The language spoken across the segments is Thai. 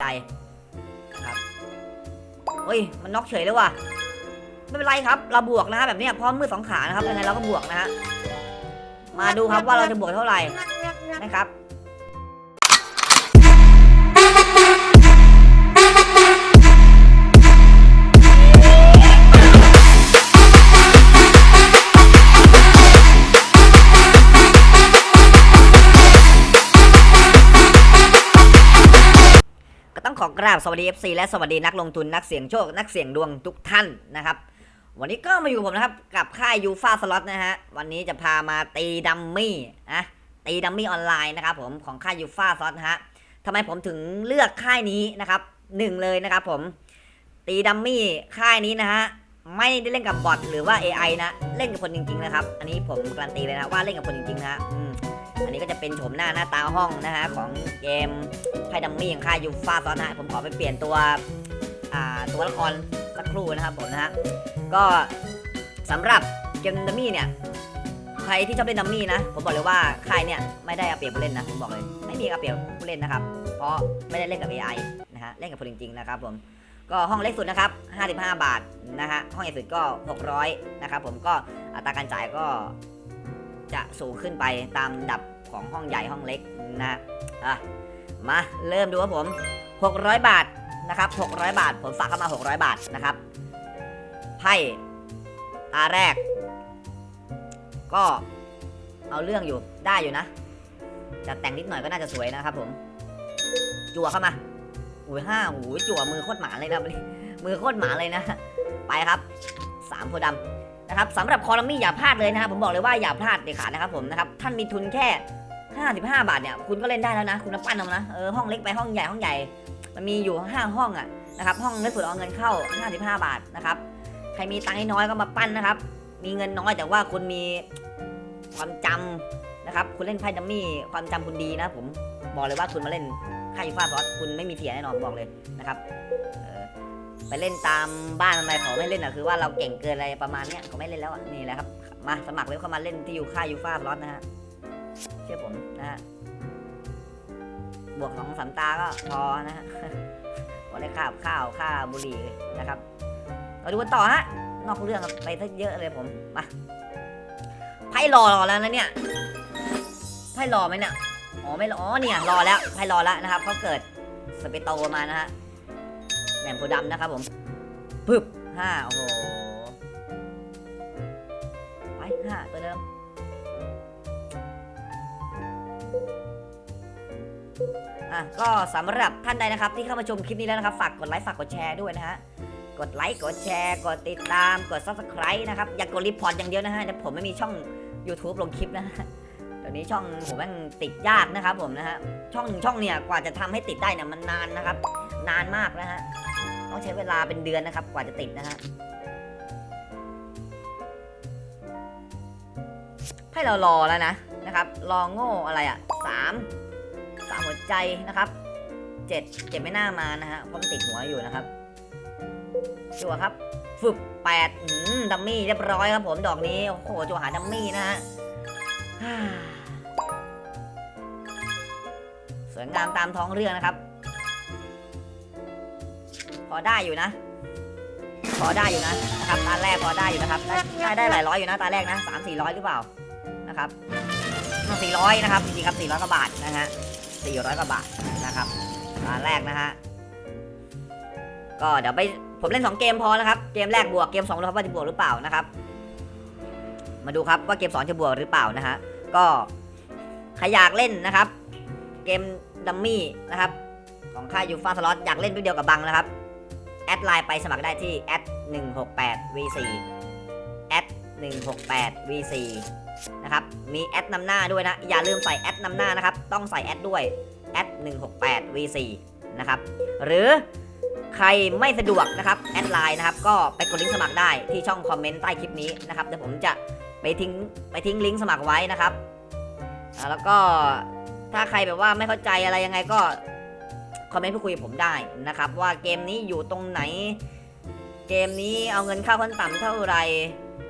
ใจครับเฮ้ย มันน็อกเฉยเลยว่ะ ไม่เป็นไรครับ เราบวกนะฮะแบบเนี้ยพร้อมมือสองขานะครับยังไงเราก็บวกนะฮะ มาดูครับว่าเราจะบวกเท่าไหร่นะครับ ราบสวัสดี FC และสวัสดีนักลงทุนนักเสี่ยงโชค นักเสี่ยงดวงทุกท่านนะครับ วันนี้ก็มาอยู่กับผมนะครับ กับค่ายยูฟาสล็อตนะฮะ วันนี้จะพามาตีดัมมี่นะตีดัมมี่ออนไลน์นะครับผมของค่ายยูฟาสล็อตนะฮะทำไมผมถึงเลือกค่ายนี้นะครับหนึ่งเลยนะครับผมตีดัมมี่ค่ายนี้นะฮะไม่ได้เล่นกับบอทหรือว่า AI นะ เล่นกับคนจริงๆนะครับ อันนี้ผมการันตีเลยนะว่าเล่นกับคนจริงๆนะฮะอืม อันนี้ก็จะเป็นโฉมหน้าหน้าตาห้องนะฮะของเกมไพ่ดัมมี่ของค่ายยูฟาซอนนะฮะผมขอไปเปลี่ยนตัวตัวละครสักครู่นะครับผมนะฮะก็สำหรับเกมดัมมี่เนี่ยใครที่ชอบเล่นดัมมี่นะผมบอกเลยว่าค่ายเนี่ยไม่ได้เอาเปรียบผู้เล่นนะผมบอกเลยไม่มีเอาเปรียบผู้เล่นนะครับ เพราะไม่ได้เล่นกับ AI นะฮะเล่นกับคนจริงๆนะครับผมก็ห้องเล็กสุดนะครับ 55 บาทนะฮะ ห้องใหญ่สุดก็ 600 นะครับผมก็อัตราการจ่ายก็ จะสูงขึ้นไปตามดับของห้องใหญ่ห้องเล็กนะฮะอะมาเริ่มดูครับผม 600 บาทนะครับ600 บาท ผมฝากเข้ามา 600 บาทนะครับไพ่ตาแรก ก็เอาเรื่องอยู่ได้อยู่นะ จะแต่งนิดหน่อยก็น่าจะสวยนะครับผม จั่วเข้ามาอุ้ยห้าหูยจั่วมือโคตรหมาเลยนะมือโคตรหมาเลยนะ ไปครับสามโพดำ นะครับสำหรับคอลัมมี่อย่าพลาดเลยนะครับผมบอกเลยว่าอย่าพลาดเด็ดขาดนะครับผมนะครับท่านมีทุนแค่ 55 บาทเนี่ยคุณก็เล่นได้แล้วนะ คุณน้ำปั้นเอานะเออห้องเล็กไปห้องใหญ่ห้องใหญ่ มันมีอยู่ 5 ห้องอะนะครับห้องเล็กสุดเอาเงินเข้า 55 บาทนะครับใครมีตังค์น้อยก็มาปั้นนะครับ มีเงินน้อยแต่ว่าคุณมีความจำนะครับคุณเล่นไพ่ดัมมี่ความจำคุณดีนะผมบอกเลยว่าคุณมาเล่นค่ายยูฟ่าซอสคุณไม่มีเสียแน่นอนบอกเลยนะครับ ไปเล่นตามบ้านอะไรเขาไม่เล่นอะคือว่าเราเก่งเกินอะไรประมาณเนี้ยเขาไม่เล่นแล้วอะนี่แหละครับ มาสมัครเว็บเข้ามาเล่นที่อยู่ค่ายยูฟ่าซอสนะฮะเชื่อผมนะฮะบวกสองสามตาก็พอนะฮะพอได้ข้าวข้าวค่าบุหรี่นะครับเราดูกันต่อฮะนอกเรื่องไปซะเยอะเลยผมมาไพ่รอรอแล้วนะเนี่ยไพ่รอไหมเนี่ยอ๋อไม่รออ๋อเนี่ยรอแล้วไพ่รอแล้วนะครับเขาเกิดสเปโตมานะฮะ หนมโพธิ์ดำนะครับผมปึ๊บห้าโอ้โหไปห้าตัวเดิมอะก็สำหรับท่านใดนะครับ ที่เข้ามาชมคลิปนี้แล้วนะครับ ฝากกดไลค์ฝากกดแชร์ด้วยนะฮะกดไลค์กดแชร์ กดติดตามกด subscribe นะครับ อย่ากดรีพอร์ตอย่างเดียวนะฮะเดี๋ยวผมไม่มีช่อง YouTube ลงคลิปนะฮะตอนนี้ช่องผมแม่งติดยากนะครับผมนะฮะช่องหนึ่งช่องเนี่ยกว่าจะทำให้ติดได้เนี่ยมันนานนะครับ นานมากนะฮะ ต้องใช้เวลาเป็นเดือนนะครับ กว่าจะติดนะฮะให้เรารอแล้วนะนะครับ รอโง่อะไรอะสามสามหัวใจนะครับเจ็ดเจ็ดไม่น่ามานะฮะเพราะมันติดหัวอยู่นะครับจั่วครับ ฝึกแปดดัมมี่เรียบร้อยครับผมดอกนี้โอ้โหจั่วหาดัมมี่นะฮะสวยงามตามท้องเรื่องนะครับ พอได้อยู่นะ พอได้อยู่นะนะครับตาแรกพอได้อยู่นะครับ ได้ได้ไดหลายร้อยอยู่นะตาแรกนะสามสี่ร้อยหรือเปล่านะครับสี่ร้อยนะครับจริงๆครับสี่ร้อยกว่าบาทนะฮะ400กว่าบาทนะครับตอนแรกนะฮะก็เดี๋ยวไปผมเล่น2เกมพอนะครับเกมแรกบวกเกม2ดูครับว่าจะบวกหรือเปล่านะครับ มาดูครับว่าเกม2จะบวกหรือเปล่านะฮะก็ใครอยากเล่นนะครับ เกมดัมมี่นะครับของค่ายยูฟาสล็อตอยากเล่นด้วยเดียวกับบังนะครับ แอดไลน์ไปสมัครได้ที่แอด168 v4 แอด168 v4 นะครับ มีแอดนำหน้าด้วยนะ อย่าลืมใส่แอดนำหน้านะครับ ต้องใส่แอดด้วยแอด168 v4 นะครับ หรือใครไม่สะดวกนะครับ แอดไลน์นะครับ ก็ไปกดลิงก์สมัครได้ที่ช่องคอมเมนต์ใต้คลิปนี้นะครับ เดี๋ยวผมจะไปทิ้งไปทิ้งลิงก์สมัครไว้นะครับ แล้วก็ถ้าใครแบบว่าไม่เข้าใจอะไรยังไงก็ คอมเมนต์พูดคุยกับผมได้นะครับว่าเกมนี้อยู่ตรงไหน เกมนี้เอาเงินเข้าขั้นต่ำเท่าไหร่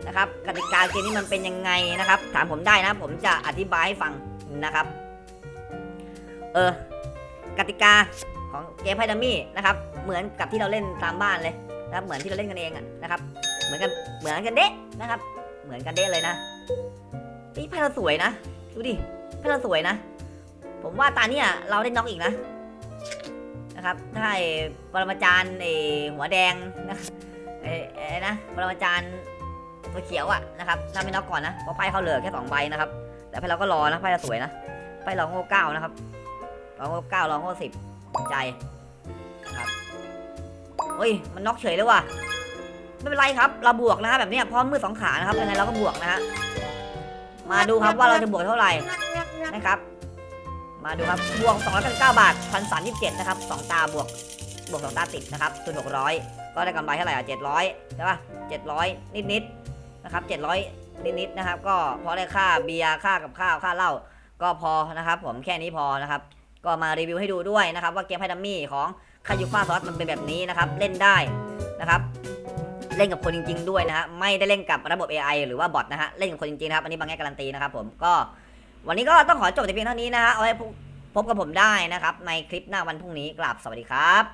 นะครับกติกาเกมนี้มันเป็นยังไงนะครับ ถามผมได้นะผมจะอธิบายให้ฟังนะครับ เออกติกาของเกมไพ่ดัมมี่นะครับ เหมือนกับที่เราเล่นตามบ้านเลยนะครับ เหมือนที่เราเล่นกันเองอะนะครับ เหมือนกันเหมือนกันเด๊ะนะครับ เหมือนกันเด๊ะเลยนะนี่ไพ่เราสวยนะ ดูดิไพ่เราสวยนะ ผมว่าตาเนี่ยเราได้น็อกอีกนะ นะครับถ้าไอ้ปรมาจารย์ไอ้หัวแดงนะไอ้ไอ้นะปรมาจารย์ตัวเขียวอะนะครับถ้าไม่น็อกก่อนนะเพราะไพ่เขาเหลือแค่สองใบนะครับแต่ไพ่เราก็รอนะไพ่เราสวยนะไพ่เราโง่เก้านะครับเราโง่เก้าเราโง่สิบใจครับเฮ้ยมันน็อกเฉยเลยว่ะไม่เป็นไรครับ เราบวกนะฮะแบบนี้พร้อมมือสองขานะครับยังไงเราก็บวกนะฮะมาดูครับว่าเราจะบวกเท่าไหร่นะครับ มาดูครับบวก299 บาท1,327นะครับสองตาบวกบวกสองตาติดนะครับทุน600ก็ได้กำไรเท่าไหร่อะ700ใช่ป่ะ700นิดนิดๆนะครับ700นิดนิดๆนะครับ ก็พอได้ค่าเบียร์ค่ากับข้าวค่าเหล้าก็พอนะครับผมแค่นี้พอนะครับ ก็มารีวิวให้ดูด้วยนะครับ ว่าเกมไพ่ดัมมี่ของคายูฟ้าซอสมันเป็นแบบนี้นะครับ เล่นได้นะครับ เล่นกับคนจริง ๆ ด้วยนะฮะไม่ได้เล่นกับระบบ AI หรือว่าบอทนะฮะเล่นกับคนจริงๆนะครับอันนี้บางแง่การันตีนะครับผมก็ วันนี้ก็ต้องขอจบแต่เพียงเท่านี้นะฮะเอาไว้พบกับผมได้นะครับ ในคลิปหน้าวันพรุ่งนี้กราบสวัสดีครับ